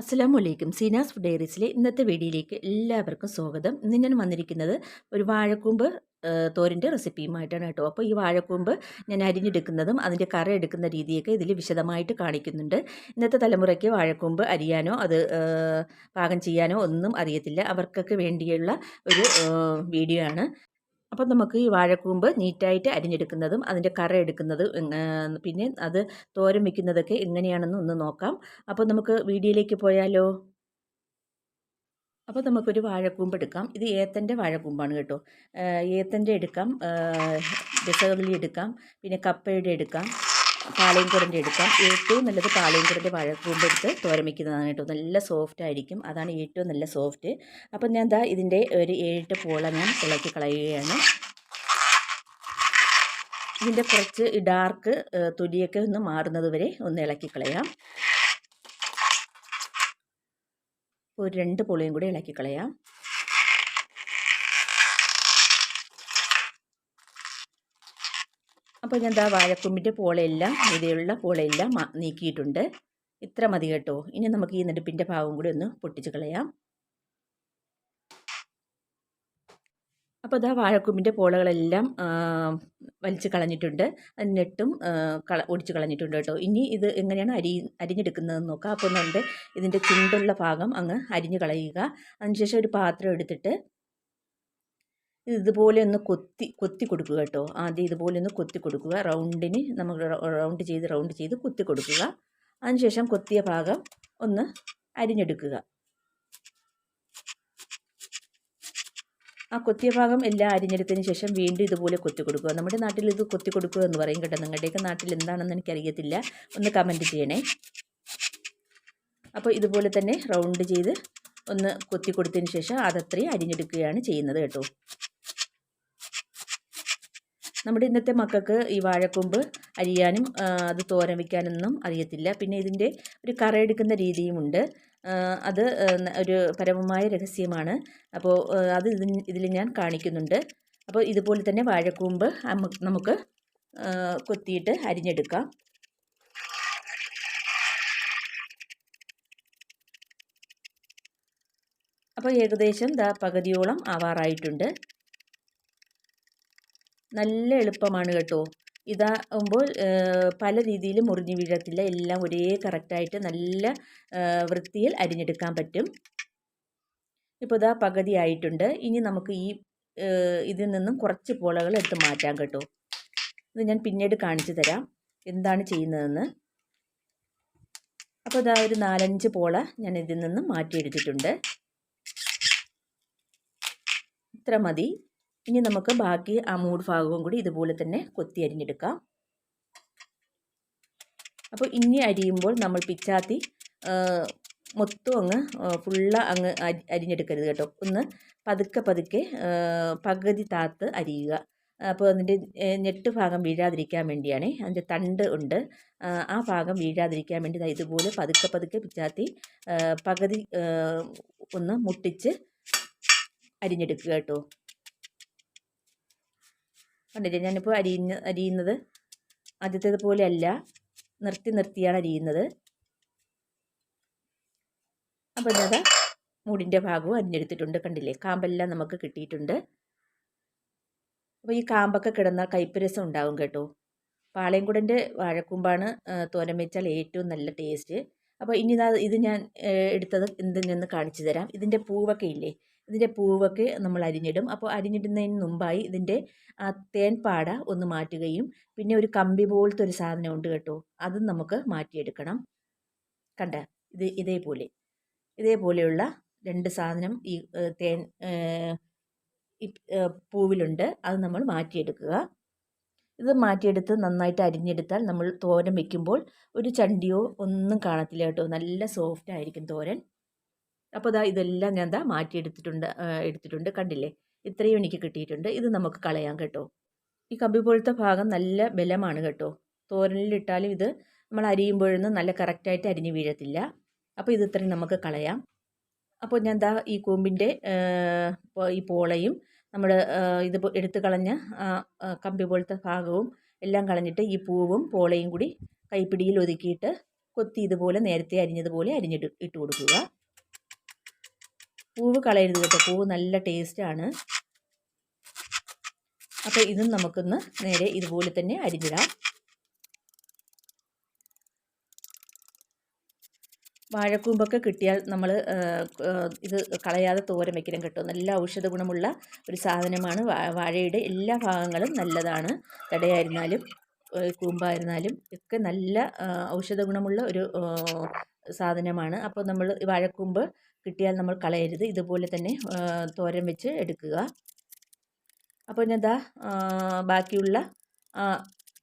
അസ്സലാമു വലൈക്കും സീനാസ് ഫുഡ് ഡയറീസിലെ ഇന്നത്തെ വീഡിയോയിലേക്ക് എല്ലാവർക്കും സ്വാഗതം. ഇന്ന് ഞാൻ വന്നിരിക്കുന്നത് ഒരു വാഴക്കൂമ്പ് തോരന്റെ റെസിപ്പിയുമായിട്ടാണ് കേട്ടോ. അപ്പോൾ ഈ വാഴക്കൂമ്പ് ഞാൻ അരിഞ്ഞെടുക്കുന്നതും അതിന്റെ കറ എടുക്കുന്ന രീതിയൊക്കെ ഇതിൽ വിശദമായിട്ട് കാണിക്കുന്നുണ്ട്. ഇന്നത്തെ തലമുറയ്ക്ക് വാഴക്കൂമ്പ് അരിയാനോ അത് പാകം ചെയ്യാനോ ഒന്നും അറിയത്തില്ല. അവർക്കൊക്കെ വേണ്ടിയുള്ള ഒരു വീഡിയോ ആണ്. അപ്പം നമുക്ക് ഈ വാഴക്കൂമ്പ് നീറ്റായിട്ട് അരിഞ്ഞെടുക്കുന്നതും അതിന്റെ കറ എടുക്കുന്നതും പിന്നെ അത് തോരൻ വയ്ക്കുന്നതൊക്കെ എങ്ങനെയാണെന്ന് ഒന്ന് നോക്കാം. അപ്പോൾ നമുക്ക് വീഡിയോയിലേക്ക് പോയാലോ? അപ്പോൾ നമുക്കൊരു വാഴക്കൂമ്പ് എടുക്കാം. ഇത് ഏത്തന്റെ വാഴക്കൂമ്പാണ് കേട്ടോ. ഏത്തന്റെ എടുക്കാം. രസകദളി എടുക്കാം. പിന്നെ കപ്പയുടെ എടുക്കാം. പാളയംകുടന്റെ എടുക്കാം. ഏറ്റവും നല്ലത് പാളയംകുടന്റെ വാഴക്കൂമ്പ് എടുത്ത് തോരമിക്കുന്നതാണ് കേട്ടോ. നല്ല സോഫ്റ്റ് ആയിരിക്കും. അതാണ് ഏറ്റവും നല്ല സോഫ്റ്റ് അപ്പം ഞാൻ ദാ ഇതിന്റെ ഒരു ഏഴെട്ട് പോള ഞാൻ ഇളക്കി കളയുകയാണ്. ഇതിന്റെ കുറച്ച് ഡാർക്ക് തൊലിയൊക്കെ ഒന്ന് മാറുന്നത് വരെ ഒന്ന് ഇളക്കി കളയാം. ഒരു രണ്ട് പൊളിയും കൂടി ഇളക്കി കളയാം. അപ്പോൾ ഞാൻ ദാ വാഴക്കൊമ്പിന്റെ പോളയെല്ലാം ഇതിലുള്ള പോളയെല്ലാം നീക്കിയിട്ടുണ്ട്. ഇത്ര മതി കേട്ടോ. ഇനി നമുക്ക് ഈ നെടുപ്പിന്റെ ഭാഗം കൂടി ഒന്ന് പൊട്ടിച്ച് കളയാം. അപ്പോൾ അതാ വാഴക്കൊമ്പിന്റെ പോളകളെല്ലാം വലിച്ച് കളഞ്ഞിട്ടുണ്ട്. നെട്ടും കള ഒടിച്ച് കളഞ്ഞിട്ടുണ്ട് കേട്ടോ. ഇനി ഇത് എങ്ങനെയാണ് അരി അരിഞ്ഞെടുക്കുന്നതെന്ന് നോക്കാം. അപ്പോൾ നമ്മുടെ ഇതിന്റെ ചുണ്ടുള്ള ഭാഗം അങ്ങ് അരിഞ്ഞ് കളയുക. അതിനുശേഷം ഒരു പാത്രം എടുത്തിട്ട് ഇതുപോലെ ഒന്ന് കൊത്തി കൊത്തി കൊടുക്കുക കേട്ടോ. ആദ്യം ഇതുപോലെ ഒന്ന് കൊത്തി കൊടുക്കുക. റൗണ്ടിന് നമ്മൾ റൗണ്ട് ചെയ്ത് റൗണ്ട് ചെയ്ത് കൊത്തി കൊടുക്കുക. അതിനുശേഷം കൊത്തിയ ഭാഗം ഒന്ന് അരിഞ്ഞെടുക്കുക. ആ കൊത്തിയ ഭാഗം എല്ലാം അരിഞ്ഞെടുത്തതിന് ശേഷം വീണ്ടും ഇതുപോലെ കൊത്തി കൊടുക്കുക. നമ്മുടെ നാട്ടിൽ ഇത് കൊത്തി കൊടുക്കുക എന്ന് പറയും കേട്ടോ. നിങ്ങളുടെയൊക്കെ നാട്ടിൽ എന്താണെന്ന് എനിക്കറിയത്തില്ല. ഒന്ന് കമന്റ് ചെയ്യണേ. അപ്പോൾ ഇതുപോലെ തന്നെ റൗണ്ട് ചെയ്ത് ഒന്ന് കൊത്തി കൊടുത്തതിന് ശേഷം അതത്രയും അരിഞ്ഞെടുക്കുകയാണ് ചെയ്യുന്നത് കേട്ടോ. നമ്മുടെ ഇന്നത്തെ മക്കൾക്ക് ഈ വാഴക്കൊമ്പ് അരിയാനും അത് തോരൻ വയ്ക്കാനൊന്നും അറിയത്തില്ല. പിന്നെ ഇതിന്റെ ഒരു കറയെടുക്കുന്ന രീതിയുമുണ്ട്. അത് ഒരു പരമമായ രഹസ്യമാണ്. അപ്പോൾ അത് ഇതിൽ ഞാൻ കാണിക്കുന്നുണ്ട്. അപ്പോൾ ഇതുപോലെ തന്നെ വാഴക്കൂമ്പ് നമുക്ക് കൊത്തിയിട്ട് അരിഞ്ഞെടുക്കാം. അപ്പോൾ ഏകദേശം ദാ പകുതിയോളം ആവാറായിട്ടുണ്ട്. നല്ല എളുപ്പമാണ് കേട്ടോ. ഇതാകുമ്പോൾ പല രീതിയിൽ മുറിഞ്ഞ് വീഴത്തില്ല. എല്ലാം ഒരേ കറക്റ്റായിട്ട് നല്ല വൃത്തിയിൽ അരിഞ്ഞെടുക്കാൻ പറ്റും. ഇപ്പോൾ ഇതാ പകുതി ആയിട്ടുണ്ട്. ഇനി നമുക്ക് ഈ ഇതിൽ നിന്നും കുറച്ച് പോളകൾ എടുത്ത് മാറ്റാം കേട്ടോ. ഇത് ഞാൻ പിന്നീട് കാണിച്ചു തരാം എന്താണ് ചെയ്യുന്നതെന്ന്. അപ്പോൾ ഇതാ ഒരു നാലഞ്ച് പോള ഞാൻ ഇതിൽ നിന്നും മാറ്റിയെടുത്തിട്ടുണ്ട്. ഇത്ര മതി. ഇനി നമുക്ക് ബാക്കി ആ മൂട് ഭാഗവും കൂടി ഇതുപോലെ തന്നെ കൊത്തി അരിഞ്ഞെടുക്കാം. അപ്പോൾ ഇനി അരിയുമ്പോൾ നമ്മൾ പിച്ചാത്തി മൊത്തം അങ്ങ് ഫുള്ള അങ്ങ് അരിഞ്ഞെടുക്കരുത് കേട്ടോ. ഒന്ന് പതുക്കെ പതുക്കെ പകുതി താത്ത് അരിയുക. അപ്പോൾ അതിന്റെ ഞെട്ട് ഭാഗം വീഴാതിരിക്കാൻ വേണ്ടിയാണ് അതിന്റെ തണ്ട് ഉണ്ട്. ആ ഭാഗം വീഴാതിരിക്കാൻ വേണ്ടി ഇതുപോലെ പതുക്കെ പതുക്കെ പിച്ചാത്തി പകുതി ഒന്ന് മുട്ടിച്ച് അരിഞ്ഞെടുക്കുക കേട്ടോ. കണ്ടില്ലേ? ഞാനിപ്പോൾ അരിയുന്ന അരിയുന്നത് ആദ്യത്തേത് പോലെയല്ല നിർത്തി നിർത്തിയാണ് അരിയുന്നത്. അപ്പോൾ ഇതാ മൂടിന്റെ ഭാഗവും അരിഞ്ഞെടുത്തിട്ടുണ്ട് കണ്ടില്ലേ? കാമ്പെല്ലാം നമുക്ക് കിട്ടിയിട്ടുണ്ട്. അപ്പോൾ ഈ കാമ്പൊക്കെ കിടന്നാൽ കൈപ്പരസം ഉണ്ടാവും കേട്ടോ. പാളയംകുടന്റെ വാഴക്കൂമ്പാണ് തോരൻ വെച്ചാൽ ഏറ്റവും നല്ല ടേസ്റ്റ്. അപ്പോൾ ഇനി ഇത് ഞാൻ എടുത്തത് എന്തെന്ന് കാണിച്ചു തരാം. ഇതിന്റെ പൂവൊക്കെ ഇല്ലേ? ഇതിന്റെ പൂവൊക്കെ നമ്മൾ അരിഞ്ഞിടും. അപ്പോൾ അരിഞ്ഞിടുന്നതിന് മുമ്പായി ഇതിന്റെ ആ തേൻപാട ഒന്ന് മാറ്റുകയും പിന്നെ ഒരു കമ്പി പോലത്തെ ഒരു സാധനം ഉണ്ട് കേട്ടോ അതും നമുക്ക് മാറ്റിയെടുക്കണം. കണ്ട ഇത് ഇതേപോലെ. ഇതേപോലെയുള്ള രണ്ട് സാധനം ഈ തേൻ പൂവിലുണ്ട്. അത് നമ്മൾ മാറ്റിയെടുക്കുക. ഇത് മാറ്റിയെടുത്ത് നന്നായിട്ട് അരിഞ്ഞെടുത്താൽ നമ്മൾ തോരൻ വെക്കുമ്പോൾ ഒരു ചണ്ടിയോ ഒന്നും കാണത്തില്ല കേട്ടോ. നല്ല സോഫ്റ്റ് ആയിരിക്കും തോരൻ. അപ്പോൾ ഇതാ ഇതെല്ലാം ഞാൻ ദാ മാറ്റിയെടുത്തിട്ടുണ്ട് എടുത്തിട്ടുണ്ട്. കണ്ടില്ലേ? ഇത്രയും എനിക്ക് കിട്ടിയിട്ടുണ്ട്. ഇത് നമുക്ക് കളയാം കേട്ടോ. ഈ കമ്പി പോലത്തെ ഭാഗം നല്ല ബലമാണ് കേട്ടോ. തോരനിലിട്ടാലും ഇത് നമ്മൾ അരിയുമ്പോഴൊന്നും നല്ല കറക്റ്റായിട്ട് അരിഞ്ഞ് വീഴത്തില്ല. അപ്പോൾ ഇത് ഇത്രയും നമുക്ക് കളയാം. അപ്പോൾ ഞാൻ ദാ ഈ കൂമ്പിന്റെ ഈ പോളയും നമ്മൾ ഇത് എടുത്തു കളഞ്ഞ കമ്പി പോലത്തെ ഭാഗവും എല്ലാം കളഞ്ഞിട്ട് ഈ പൂവും പോളയും കൂടി കൈപ്പിടിയിൽ ഒതുക്കിയിട്ട് കൊത്തി ഇതുപോലെ നേരത്തെ അരിഞ്ഞതുപോലെ അരിഞ്ഞിട്ട് ഇട്ട് കൊടുക്കുക. പൂവ് കളയരുത് കേട്ടോ. പൂവ് നല്ല ടേസ്റ്റാണ് അപ്പോൾ ഇതും നമുക്കൊന്ന് നേരെ ഇതുപോലെ തന്നെ അരിഞ്ഞിടാം. വാഴക്കൂമ്പൊക്കെ കിട്ടിയാൽ നമ്മൾ ഇത് കളയാതെ തോരൻ വയ്ക്കലും കേട്ടോ. നല്ല ഔഷധ ഗുണമുള്ള ഒരു സാധനമാണ് വാഴയുടെ എല്ലാ ഭാഗങ്ങളും നല്ലതാണ്. തടയായിരുന്നാലും കൂമ്പായിരുന്നാലും ഒക്കെ നല്ല ഔഷധ ഗുണമുള്ള ഒരു സാധനമാണ്. അപ്പോൾ നമ്മൾ വാഴക്കൂമ്പ് കിട്ടിയാൽ നമ്മൾ കളയരുത്. ഇതുപോലെ തന്നെ തോരൻ വെച്ച് എടുക്കുക. അപ്പോൾ ഞാൻ ദാ ബാക്കിയുള്ള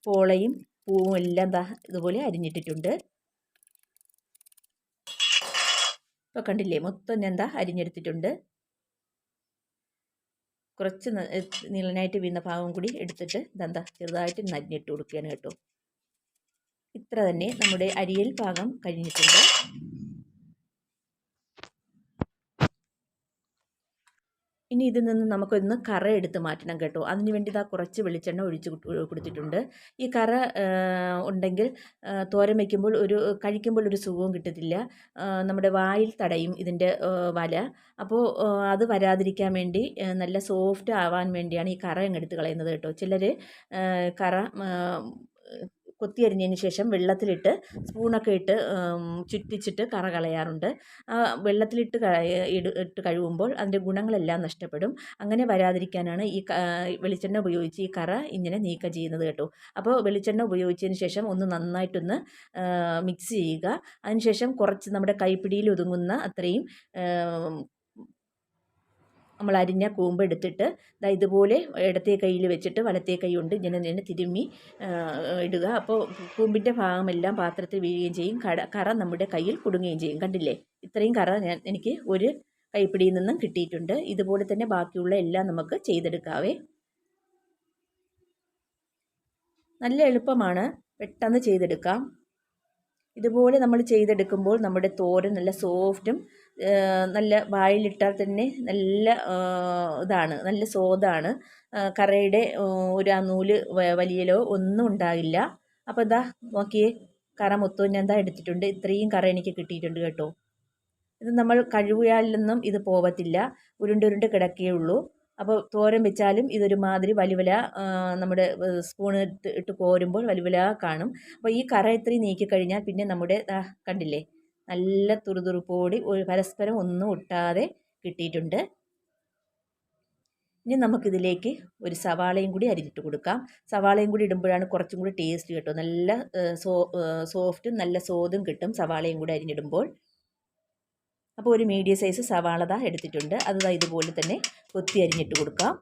പോളയും പൂവും എല്ലാം ദാ ഇതുപോലെ അരിഞ്ഞിട്ടിട്ടുണ്ട്. ഇപ്പോൾ കണ്ടില്ലേ മൊത്തം ഞാൻ ദാ അരിഞ്ഞെടുത്തിട്ടുണ്ട്. കുറച്ച് നീളനായിട്ട് വീണ ഭാഗം കൂടി എടുത്തിട്ട് ഇതെന്താ ചെറുതായിട്ട് നരിഞ്ഞിട്ട് കൊടുക്കുകയാണ് കേട്ടോ. ഇത്ര തന്നെ നമ്മുടെ അരിയൽ പാകം കഴിഞ്ഞിട്ടുണ്ട്. ഇനി ഇതിൽ നിന്ന് നമുക്കൊന്ന് കറ എടുത്ത് മാറ്റണം കേട്ടോ. അതിന് വേണ്ടി ഇതാ കുറച്ച് വെളിച്ചെണ്ണ ഒഴിച്ച് കൊടുത്തിട്ടുണ്ട്. ഈ കറ ഉണ്ടെങ്കിൽ തോരൻ വയ്ക്കുമ്പോൾ ഒരു കഴിക്കുമ്പോൾ ഒരു സുഖവും കിട്ടത്തില്ല. നമ്മുടെ വായിൽ തടയും ഇതിന്റെ വല. അപ്പോൾ അത് വരാതിരിക്കാൻ വേണ്ടി നല്ല സോഫ്റ്റ് ആവാൻ വേണ്ടിയാണ് ഈ കറ അങ്ങെടുത്ത് കളയുന്നത് കേട്ടോ. ചിലർ കറ കൊത്തിയരിഞ്ഞതിന് ശേഷം വെള്ളത്തിലിട്ട് സ്പൂണൊക്കെ ഇട്ട് ചുറ്റിച്ചിട്ട് കറ കളയാറുണ്ട്. വെള്ളത്തിലിട്ട് ഇട്ട് കഴുകുമ്പോൾ അതിന്റെ ഗുണങ്ങളെല്ലാം നഷ്ടപ്പെടും. അങ്ങനെ വരാതിരിക്കാനാണ് ഈ വെളിച്ചെണ്ണ ഉപയോഗിച്ച് ഈ കറ ഇങ്ങനെ നീക്കം ചെയ്യുന്നത് കേട്ടോ. അപ്പോൾ വെളിച്ചെണ്ണ ഉപയോഗിച്ചതിന് ശേഷം ഒന്ന് നന്നായിട്ടൊന്ന് മിക്സ് ചെയ്യുക. അതിനുശേഷം കുറച്ച് നമ്മുടെ കൈപ്പിടിയിൽ ഒതുങ്ങുന്ന അത്രയും നമ്മൾ അരിഞ്ഞ കൂമ്പ് എടുത്തിട്ട് ദാ ഇതുപോലെ ഇടത്തെ കയ്യിൽ വെച്ചിട്ട് വലത്തെ കൈ കൊണ്ട് ഇങ്ങനെ തന്നെ തിരുമ്മി ഇടുക. അപ്പോൾ കൂമ്പിന്റെ ഭാഗമെല്ലാം പാത്രത്തിൽ വീഴുകയും ചെയ്യും. കട കറ നമ്മുടെ കയ്യിൽ കുടുങ്ങുകയും ചെയ്യും. കണ്ടില്ലേ? ഇത്രയും കറ ഞാൻ എനിക്ക് ഒരു കൈപ്പിടിയിൽ നിന്നും കിട്ടിയിട്ടുണ്ട്. ഇതുപോലെ തന്നെ ബാക്കിയുള്ള എല്ലാം നമുക്ക് ചെയ്തെടുക്കാവേ. നല്ല എളുപ്പമാണ് പെട്ടെന്ന് ചെയ്തെടുക്കാം. ഇതുപോലെ നമ്മൾ ചെയ്തെടുക്കുമ്പോൾ നമ്മുടെ തോരൻ നല്ല സോഫ്റ്റും നല്ല വായിലിട്ടാൽ തന്നെ നല്ല ഇതാണ് നല്ല സ്വാദാണ്. കറയുടെ ഒരു ആ നൂൽ വലിയലോ ഒന്നും ഉണ്ടാകില്ല. അപ്പോൾ ഇതാ നോക്കിയേ കറ മൊത്തവും ഞാൻ എന്താ എടുത്തിട്ടുണ്ട്. ഇത്രയും കറ എനിക്ക് കിട്ടിയിട്ടുണ്ട് കേട്ടോ. ഇത് നമ്മൾ കഴുകിയാലൊന്നും ഇത് പോവത്തില്ല. കിടക്കേ കിടക്കുകയുള്ളൂ അപ്പോൾ തോരൻ വെച്ചാലും ഇതൊരു മാതിരി വലിവല നമ്മുടെ സ്പൂൺ ഇട്ട് ഇട്ട് കോരുമ്പോൾ വലിവല കാണും. അപ്പോൾ ഈ കറ ഇത്രയും നീക്കിക്കഴിഞ്ഞാൽ പിന്നെ നമ്മുടെ കണ്ടില്ലേ നല്ല തുറുതുറുപ്പോടി പരസ്പരം ഒന്നും ഒട്ടാതെ കിട്ടിയിട്ടുണ്ട്. ഇനി നമുക്കിതിലേക്ക് ഒരു സവാളയും കൂടി അരിഞ്ഞിട്ട് കൊടുക്കാം. സവാളയും കൂടി ഇടുമ്പോഴാണ് കുറച്ചും കൂടി ടേസ്റ്റ് കിട്ടും നല്ല സോ സോഫ്റ്റും നല്ല സ്വാദും കിട്ടും സവാളയും കൂടി അരിഞ്ഞിടുമ്പോൾ. അപ്പോൾ ഒരു മീഡിയം സൈസ് സവാള ദാ എടുത്തിട്ടുണ്ട്. അത് ഇതുപോലെ തന്നെ കൊത്തി അരിഞ്ഞിട്ട് കൊടുക്കാം.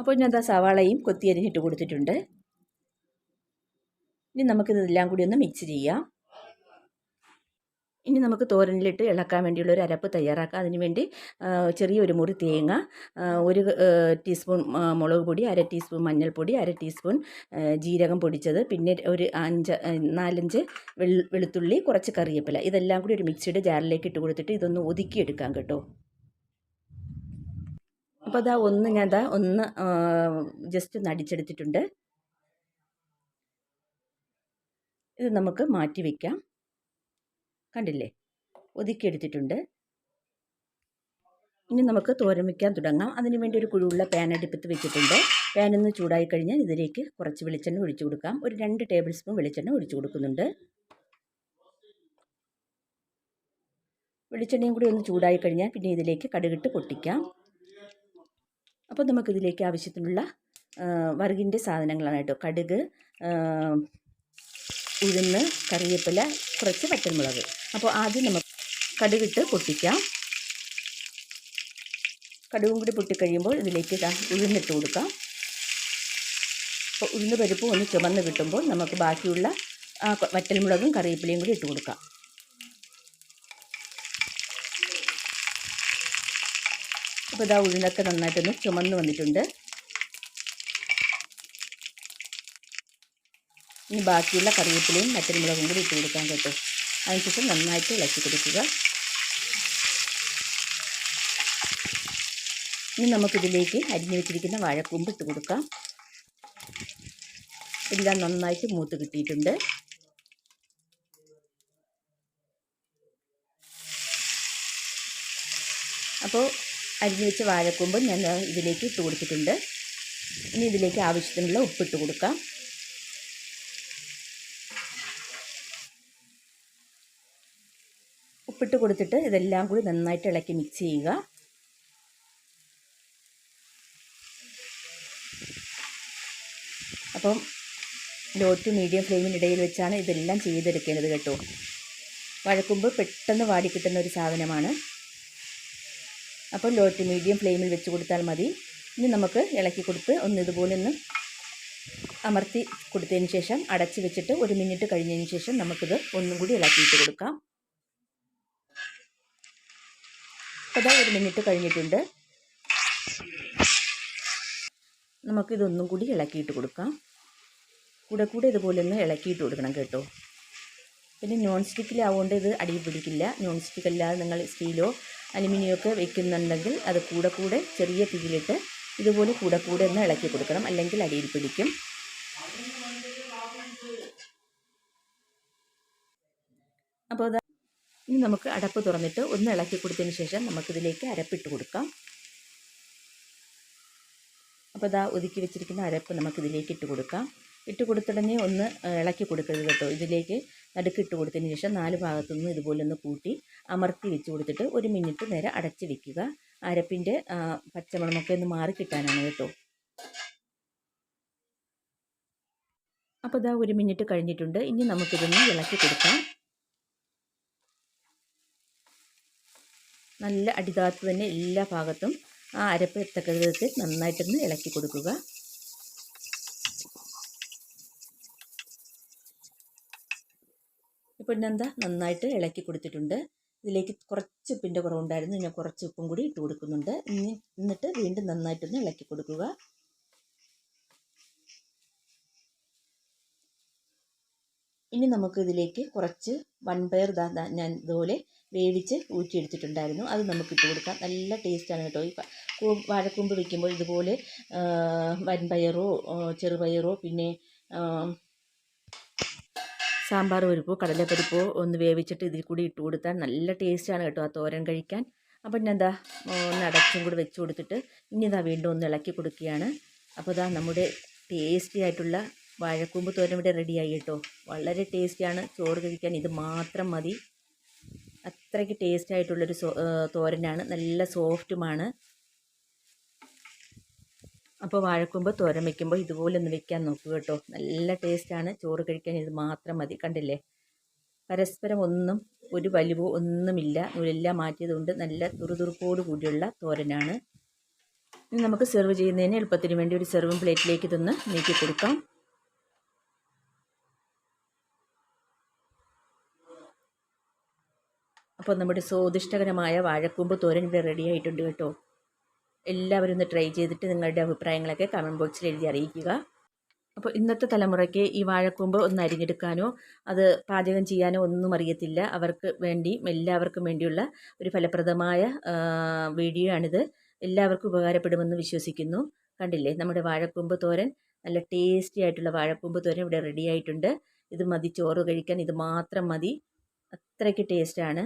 അപ്പോൾ ഞാൻ ദാ സവാളയും കൊത്തി അരിഞ്ഞിട്ട് കൊടുത്തിട്ടുണ്ട്. ഇനി നമുക്കിതെല്ലാം കൂടി ഒന്ന് മിക്സ് ചെയ്യാം. ഇനി നമുക്ക് തോരനിലിട്ട് ഇളക്കാൻ വേണ്ടിയുള്ള ഒരു അരപ്പ് തയ്യാറാക്കാം. അതിനുവേണ്ടി ചെറിയൊരു മുറി തേങ്ങ ഒരു ടീസ്പൂൺ മുളക് പൊടി അര ടീസ്പൂൺ മഞ്ഞൾപ്പൊടി അര ടീസ്പൂൺ ജീരകം പൊടിച്ചത് പിന്നെ ഒരു അഞ്ച് നാലഞ്ച് വെളുത്തുള്ളി കുറച്ച് കറിവേപ്പില. ഇതെല്ലാം കൂടി ഒരു മിക്സിയുടെ ജാറിലേക്ക് ഇട്ട് കൊടുത്തിട്ട് ഇതൊന്ന് ഒതുക്കിയെടുക്കാം കേട്ടോ. അപ്പോൾ അതാ ഒന്ന് ഞാൻ അതാ ഒന്ന് ജസ്റ്റ് ഒന്ന് അടിച്ചെടുത്തിട്ടുണ്ട്. ഇത് നമുക്ക് മാറ്റി വയ്ക്കാം കണ്ടില്ലേ? ഒതുക്കിയെടുത്തിട്ടുണ്ട്. ഇനി നമുക്ക് തോരൻ വയ്ക്കാൻ തുടങ്ങാം. അതിന് വേണ്ടി ഒരു കുഴിവുള്ള പാൻ അടുപ്പത്ത് വെച്ചിട്ടുണ്ട്. പാൻ ഒന്ന് ചൂടായി കഴിഞ്ഞാൽ ഇതിലേക്ക് കുറച്ച് വെളിച്ചെണ്ണ ഒഴിച്ചു കൊടുക്കാം. ഒരു രണ്ട് ടേബിൾ സ്പൂൺ വെളിച്ചെണ്ണ ഒഴിച്ചു കൊടുക്കുന്നുണ്ട്. വെളിച്ചെണ്ണയും കൂടി ഒന്ന് ചൂടായി കഴിഞ്ഞാൽ പിന്നെ ഇതിലേക്ക് കടുകിട്ട് പൊട്ടിക്കാം. അപ്പോൾ നമുക്കിതിലേക്ക് ആവശ്യത്തിനുള്ള വറുകിന്റെ സാധനങ്ങളാണ് കേട്ടോ. കടുക് ഉഴുന്ന് കറിവേപ്പില കുറച്ച് പച്ചമുളക്. അപ്പോൾ ആദ്യം നമുക്ക് കടുകിട്ട് പൊട്ടിക്കാം. കടുകും കൂടി പൊട്ടിക്കഴിയുമ്പോൾ ഇതിലേക്ക് ഇതാ ഉഴുന്നിട്ട് കൊടുക്കാം. അപ്പോൾ ഉഴുന്ന് പരിപ്പ് ഒന്ന് ചുമന്ന് കിട്ടുമ്പോൾ നമുക്ക് ബാക്കിയുള്ള വറ്റൽമുളകും കറിവേപ്പിലയും കൂടി ഇട്ട് കൊടുക്കാം. അപ്പോൾ ഇതാ ഉഴുന്നൊക്കെ നന്നായിട്ടൊന്ന് ചുമന്ന് വന്നിട്ടുണ്ട്. ഇനി ബാക്കിയുള്ള കറിവേപ്പിലയും മറ്റൊരു കൂടി ഇട്ട് കൊടുക്കാൻ കേട്ടോ. അതിനുശേഷം നന്നായിട്ട് ഇളക്കി കൊടുക്കുക. ഇനി നമുക്കിതിലേക്ക് അരിഞ്ഞു വെച്ചിരിക്കുന്ന വാഴക്കൂമ്പ് ഇട്ട് കൊടുക്കാം. എല്ലാം നന്നായിട്ട് മൂത്ത് കിട്ടിയിട്ടുണ്ട്. അപ്പോൾ അരിഞ്ഞു വെച്ച വാഴക്കൂമ്പ് ഞാൻ ഇതിലേക്ക് ഇട്ട് കൊടുത്തിട്ടുണ്ട്. ഇനി ഇതിലേക്ക് ആവശ്യത്തിനുള്ള ഉപ്പിട്ട് കൊടുക്കാം. ഉപ്പിട്ട് കൊടുത്തിട്ട് ഇതെല്ലാം കൂടി നന്നായിട്ട് ഇളക്കി മിക്സ് ചെയ്യുക. അപ്പം ലോ ടു മീഡിയം ഫ്ലെയിമിനിടയിൽ വെച്ചാണ് ഇതെല്ലാം ചെയ്തെടുക്കേണ്ടത് കേട്ടോ. വഴക്കുമ്പ് പെട്ടെന്ന് വാടി കിട്ടുന്ന ഒരു സാധനമാണ്. അപ്പോൾ ലോ ടു മീഡിയം ഫ്ലെയിമിൽ വെച്ച് കൊടുത്താൽ മതി. ഇനി നമുക്ക് ഇളക്കി കൊടുത്ത് ഒന്ന് ഇതുപോലെ ഒന്ന് അമർത്തി കൊടുത്തതിന് ശേഷം അടച്ച് വെച്ചിട്ട് ഒരു മിനിറ്റ് കഴിഞ്ഞതിന് ശേഷം നമുക്കിത് ഒന്നും കൂടി ഇളക്കിയിട്ട് കൊടുക്കാം. അതാ ഒരു മിനിറ്റ് കഴിഞ്ഞിട്ടുണ്ട്. നമുക്കിതൊന്നും കൂടി ഇളക്കിയിട്ട് കൊടുക്കാം. കൂടെ കൂടെ ഇതുപോലെ ഒന്ന് ഇളക്കിയിട്ട് കൊടുക്കണം കേട്ടോ. പിന്നെ നോൺ സ്റ്റിക്കിലാവുകൊണ്ട് ഇത് അടിയിൽ പിടിക്കില്ല. നോൺ സ്റ്റിക്ക് അല്ലാതെ നിങ്ങൾ സ്റ്റീലോ അലുമിനിയോ ഒക്കെ വെക്കുന്നുണ്ടെങ്കിൽ അത് കൂടെ കൂടെ ചെറിയ തീയിലിട്ട് ഇതുപോലെ കൂടെ കൂടെ ഒന്ന് ഇളക്കി കൊടുക്കണം. അല്ലെങ്കിൽ അടിയിൽ പിടിക്കും. അപ്പോൾ ഇനി നമുക്ക് അടപ്പ് തുറന്നിട്ട് ഒന്ന് ഇളക്കി കൊടുത്തതിന് ശേഷം നമുക്കിതിലേക്ക് അരപ്പിട്ട് കൊടുക്കാം. അപ്പോൾ ഇതാ ഒതുക്കി വെച്ചിരിക്കുന്ന അരപ്പ് നമുക്കിതിലേക്ക് ഇട്ട് കൊടുക്കാം. ഇട്ട് കൊടുത്തുടനെ ഒന്ന് ഇളക്കി കൊടുക്കരുത് കേട്ടോ. ഇതിലേക്ക് നടുക്കിട്ട് കൊടുത്തതിന് ശേഷം നാല് ഭാഗത്തുനിന്ന് ഇതുപോലെ ഒന്ന് കൂട്ടി അമർത്തി വെച്ച് കൊടുത്തിട്ട് ഒരു മിനിറ്റ് നേരെ അടച്ച് വെക്കുക. അരപ്പിന്റെ പച്ചമണമൊക്കെ ഒന്ന് മാറി കിട്ടാനാണ് കേട്ടോ. അപ്പോൾ ഇതാ ഒരു മിനിറ്റ് കഴിഞ്ഞിട്ടുണ്ട്. ഇനി നമുക്കിതൊന്ന് ഇളക്കി കൊടുക്കാം. നല്ല അടിതാത്ത് തന്നെ എല്ലാ ഭാഗത്തും ആ അരപ്പ് എത്തക്ക വിധത്തിൽ നന്നായിട്ടൊന്ന് ഇളക്കി കൊടുക്കുക. ഇപ്പോൾ എന്താ? നന്നായിട്ട് ഇളക്കി കൊടുത്തിട്ടുണ്ട്. ഇതിലേക്ക് കുറച്ച് ഉപ്പിന്റെ കുറവുണ്ടായിരുന്നു. ഞാൻ കുറച്ച് ഉപ്പും കൂടി ഇട്ട് കൊടുക്കുന്നുണ്ട്. ഇനി എന്നിട്ട് വീണ്ടും നന്നായിട്ടൊന്ന് ഇളക്കി കൊടുക്കുക. ഇനി നമുക്ക് ഇതിലേക്ക് കുറച്ച് വൻപയർ ഞാൻ ഇതുപോലെ വേവിച്ച് ഊറ്റിയെടുത്തിട്ടുണ്ടായിരുന്നു. അത് നമുക്ക് ഇട്ട് കൊടുക്കാം. നല്ല ടേസ്റ്റാണ് കേട്ടോ. ഈ വാഴക്കൂമ്പ് വയ്ക്കുമ്പോൾ ഇതുപോലെ വൻപയറോ ചെറുപയറോ പിന്നെ സാമ്പാർ പരിപ്പോ കടലപ്പരിപ്പോ ഒന്ന് വേവിച്ചിട്ട് ഇതിൽ കൂടി ഇട്ട് കൊടുത്താൽ നല്ല ടേസ്റ്റാണ് കേട്ടോ ആ തോരൻ കഴിക്കാൻ. അപ്പം ഞാൻ എന്താ ഒന്ന് അടച്ചും കൂടി വെച്ച് കൊടുത്തിട്ട് ഇനി ഇതാ വീണ്ടും ഒന്ന് ഇളക്കി കൊടുക്കുകയാണ്. അപ്പോൾ ഇതാ നമ്മുടെ ടേസ്റ്റി ആയിട്ടുള്ള വാഴക്കൂമ്പ് തോരൻ ഇവിടെ റെഡിയായി കേട്ടോ. വളരെ ടേസ്റ്റിയാണ് ചോറ് കഴിക്കാൻ ഇത് മാത്രം മതി. അത്രയ്ക്ക് ടേസ്റ്റ് ആയിട്ടുള്ളൊരു തോരനാണ്. നല്ല സോഫ്റ്റുമാണ്. അപ്പോൾ വാഴക്കൂമ്പ് തോരൻ വയ്ക്കുമ്പോൾ ഇതുപോലെ ഒന്ന് വെക്കാൻ നോക്കുക കേട്ടോ. നല്ല ടേസ്റ്റാണ് ചോറ് കഴിക്കാൻ ഇത് മാത്രം മതി. കണ്ടില്ലേ? പരസ്പരം ഒന്നും ഒരു വലിവോ ഒന്നുമില്ല. നൂലെല്ലാം മാറ്റിയതുകൊണ്ട് നല്ല തുറുതുറുപ്പോട് കൂടിയുള്ള തോരനാണ്. ഇനി നമുക്ക് സെർവ് ചെയ്യുന്നതിന് എളുപ്പത്തിന് വേണ്ടി ഒരു സെർവും പ്ലേറ്റിലേക്ക് ഇതൊന്ന് നീക്കി കൊടുക്കാം. അപ്പോൾ നമ്മുടെ സ്വാദിഷ്ടകരമായ വാഴക്കൂമ്പ് തോരൻ ഇവിടെ റെഡി ആയിട്ടുണ്ട് കേട്ടോ. എല്ലാവരും ഒന്ന് ട്രൈ ചെയ്തിട്ട് നിങ്ങളുടെ അഭിപ്രായങ്ങളൊക്കെ കമന്റ് ബോക്സിൽ എഴുതി അറിയിക്കുക. അപ്പോൾ ഇന്നത്തെ തലമുറയ്ക്ക് ഈ വാഴക്കൂമ്പ് ഒന്ന് അരിഞ്ഞെടുക്കാനോ അത് പാചകം ചെയ്യാനോ ഒന്നും അറിയത്തില്ല. അവർക്ക് വേണ്ടി എല്ലാവർക്കും വേണ്ടിയുള്ള ഒരു ഫലപ്രദമായ വീഡിയോ ആണിത്. എല്ലാവർക്കും ഉപകാരപ്പെടുമെന്ന് വിശ്വസിക്കുന്നു. കണ്ടില്ലേ? നമ്മുടെ വാഴക്കൂമ്പ് തോരൻ നല്ല ടേസ്റ്റി ആയിട്ടുള്ള വാഴക്കൂമ്പ് തോരൻ ഇവിടെ റെഡി ആയിട്ടുണ്ട്. ഇത് മതി ചോറ് കഴിക്കാൻ ഇത് മാത്രം മതി. അത്രയ്ക്ക് ടേസ്റ്റാണ്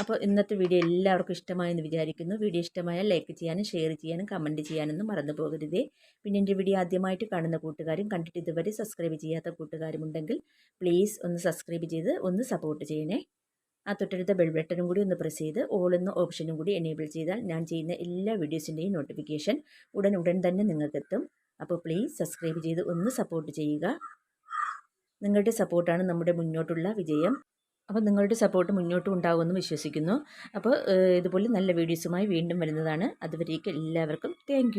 അപ്പോൾ ഇന്നത്തെ വീഡിയോ എല്ലാവർക്കും ഇഷ്ടമായെന്ന് വിചാരിക്കുന്നു. വീഡിയോ ഇഷ്ടമായാൽ ലൈക്ക് ചെയ്യാനും ഷെയർ ചെയ്യാനും കമന്റ് ചെയ്യാനൊന്നും മറന്നു പോകരുതേ. പിന്നെ എന്റെ വീഡിയോ ആദ്യമായിട്ട് കാണുന്ന കൂട്ടുകാരും കണ്ടിട്ട് ഇതുവരെ സബ്സ്ക്രൈബ് ചെയ്യാത്ത കൂട്ടുകാരും ഉണ്ടെങ്കിൽ പ്ലീസ് ഒന്ന് സബ്സ്ക്രൈബ് ചെയ്ത് ഒന്ന് സപ്പോർട്ട് ചെയ്യണേ. ആ തൊട്ടടുത്ത ബെൽ ബട്ടണും കൂടി ഒന്ന് പ്രസ് ചെയ്ത് ഓൾ എന്ന ഓപ്ഷനും കൂടി എനേബിൾ ചെയ്താൽ ഞാൻ ചെയ്യുന്ന എല്ലാ വീഡിയോസിന്റെയും നോട്ടിഫിക്കേഷൻ ഉടൻ ഉടൻ തന്നെ നിങ്ങൾക്കെത്തും. അപ്പോൾ പ്ലീസ് സബ്സ്ക്രൈബ് ചെയ്ത് ഒന്ന് സപ്പോർട്ട് ചെയ്യുക. നിങ്ങളുടെ സപ്പോർട്ടാണ് നമ്മുടെ മുന്നോട്ടുള്ള വിജയം. അപ്പോൾ നിങ്ങളുടെ സപ്പോർട്ട് മുന്നോട്ടും ഉണ്ടാകുമെന്ന് വിശ്വസിക്കുന്നു. അപ്പോൾ ഇതുപോലെ നല്ല വീഡിയോസുമായി വീണ്ടും വരുന്നതാണ്. അതുവരേക്കും എല്ലാവർക്കും താങ്ക്